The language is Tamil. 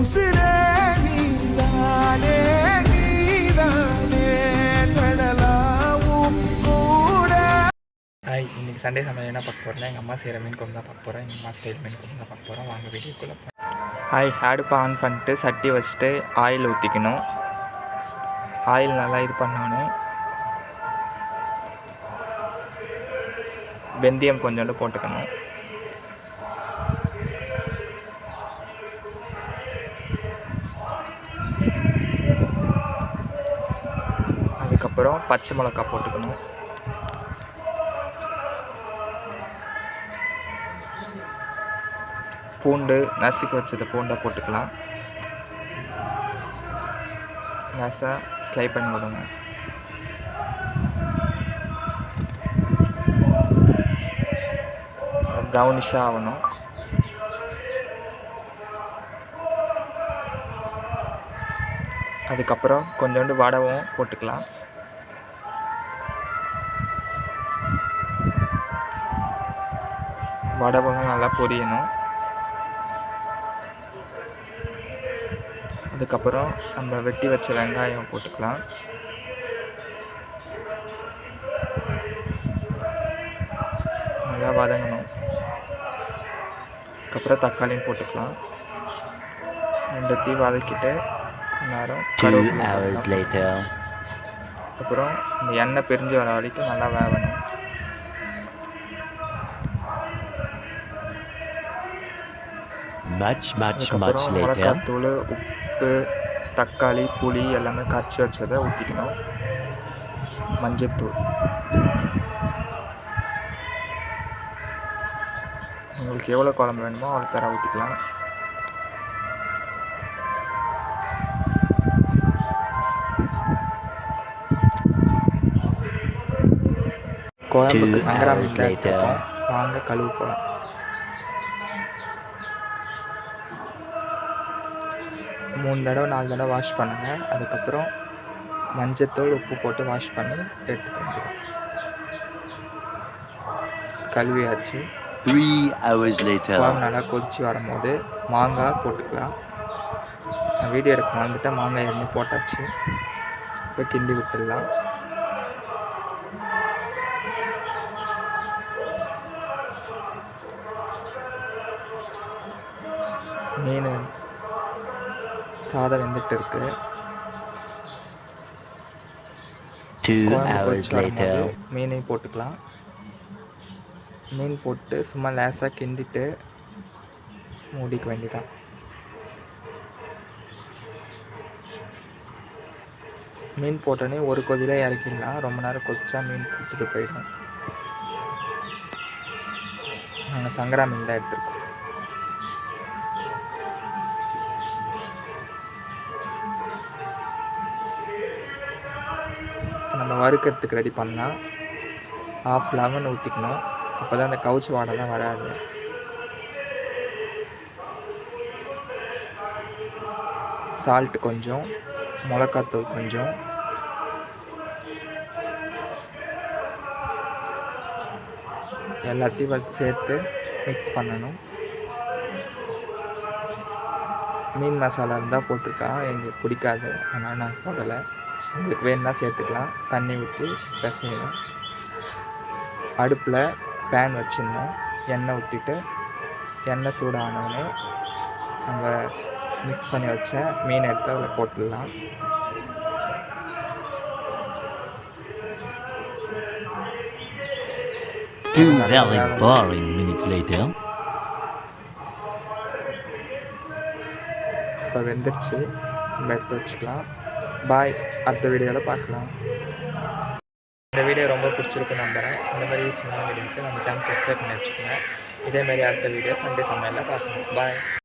உசிரே நீதானே நீதானே கடலாவும் கூட. ஹாய் இன்னைக்கு சண்டே சமையல் என்ன பார்க்க போகிறேன் எங்கள் அம்மா செய்கிற மீன் குழம்பு தான் பார்க்க போகிறேன் எங்கள் அம்மா ஸ்டைல் மீன் குழம்பு தான் பார்க்க போகிறோம் வாங்க வீடியோக்குள்ளே ஹாய் அடுப்பை ஆன் பண்ணிட்டு சட்டி வச்சுட்டு ஆயில் ஊற்றிக்கணும் ஆயில் நல்லா இது பண்ணோன்னே வெந்தயம் கொஞ்சோண்டு போட்டுக்கணும். அதுக்கப்புறம் பச்சை மிளகா போட்டுக்கணும். பூண்டு நசுக்கு வச்சது பூண்டை போட்டுக்கலாம். லேசாக ஸ்லை பண்ணி விடுங்க. ப்ரௌனிஷாக ஆகணும். அதுக்கப்புறம் கொஞ்சோண்டு வடவும் போட்டுக்கலாம். வடவும் நல்லா பொரியணும். அதுக்கப்புறம் நம்ம வெட்டி வச்ச வெங்காயம் போட்டுக்கலாம். நல்லா வதங்கணும். அதுக்கப்புறம் தக்காளியும் போட்டுக்கலாம். ரெண்டுத்தையும் வதக்கிட்டு நேரம். அதுக்கப்புறம் இந்த எண்ணெய் பிரிஞ்சு வர வரைக்கும் நல்லா வேகணும். Much, much அதுக்கப்புறம் later. மிளகாத்தூள் உப்பு தக்காளி புளி எல்லாமே கரைச்சி வச்சதை ஊற்றிக்கணும் மஞ்சத்தூள். உங்களுக்கு எவ்வளோ குழம்பு வேணுமோ அவ்வளோ தர ஊற்றிக்கலாம் குழம்புக்கு Two சங்கரா. எடுத்துருக்கோம். வாங்க கழுவு போகலாம் மூணு தடவை நாலு தடவை வாஷ் பண்ணுங்கள் அதுக்கப்புறம் மஞ்சத்தூள் உப்பு போட்டு வாஷ் பண்ணி எடுத்துக்க வேண்டியது கழுவியாச்சு. நல்லா கொதிச்சு வரும்போது மாங்காய் போட்டுக்கலாம். நான் வீடியோ எடுக்க மறந்துட்டேன். மாங்காய் எண்ணெய் போட்டாச்சு. இப்போ கிண்டி விட்டுடலாம். மீன் சாதம் வெந்துட்டு இருக்கு. மீனையும் போட்டுக்கலாம். மீன் போட்டு சும்மா லேசாக கிண்டிட்டு மூடிக்க வேண்டியதான் மீன் போட்டோன்னே ஒரு கொதியில இறக்கிடலாம். ரொம்ப நேரம் கொதிச்சா மீன் புட்டுட்டு போயிடும். நாங்கள் சங்கரா மீன் தான் எடுத்துருக்கோம். நம்ம வறுக்கிறதுக்கு ரெடி பண்ணால் ஆஃப் லெமன் ஊற்றிக்கணும் அப்போ தான் அந்த கவுச்சி வாடெல்லாம் வராது. சால்ட் கொஞ்சம் மிளகாத்தூள் கொஞ்சம். எல்லாத்தையும் வச்சு சேர்த்து மிக்ஸ் பண்ணணும். மீன் மசாலா இருந்தால் போட்டிருக்கா எங்களுக்கு பிடிக்காது. அதனால் நான் போடலை. உங்களுக்கு வேணும்னா சேர்த்துக்கலாம். தண்ணி ஊற்றி பிசையணும். அடுப்பில் பேன் வச்சிடணும். எண்ணெய் ஊற்றிட்டு எண்ணெய் சூடானோடனே நம்ம மிக்ஸ் பண்ணி வச்ச மீன் எடுத்து அதில் போட்டுடலாம். Two very boring minutes later. இப்போ வெந்துருச்சு. நம்ம எடுத்து வச்சுக்கலாம். பாய். அடுத்த வீடியோவில் பார்க்கலாம். இந்த வீடியோ ரொம்ப பிடிச்சிருக்கு நம்புகிறேன் இந்த மாதிரி யூஸ்ஃபுல்லான வீடியோக்கு நம்ம சேனல் சப்ஸ்கிரைப் பண்ணி வச்சுக்கோங்க. இதேமாரி அடுத்த வீடியோ சண்டே சமையலில் பார்க்கணும் பாய்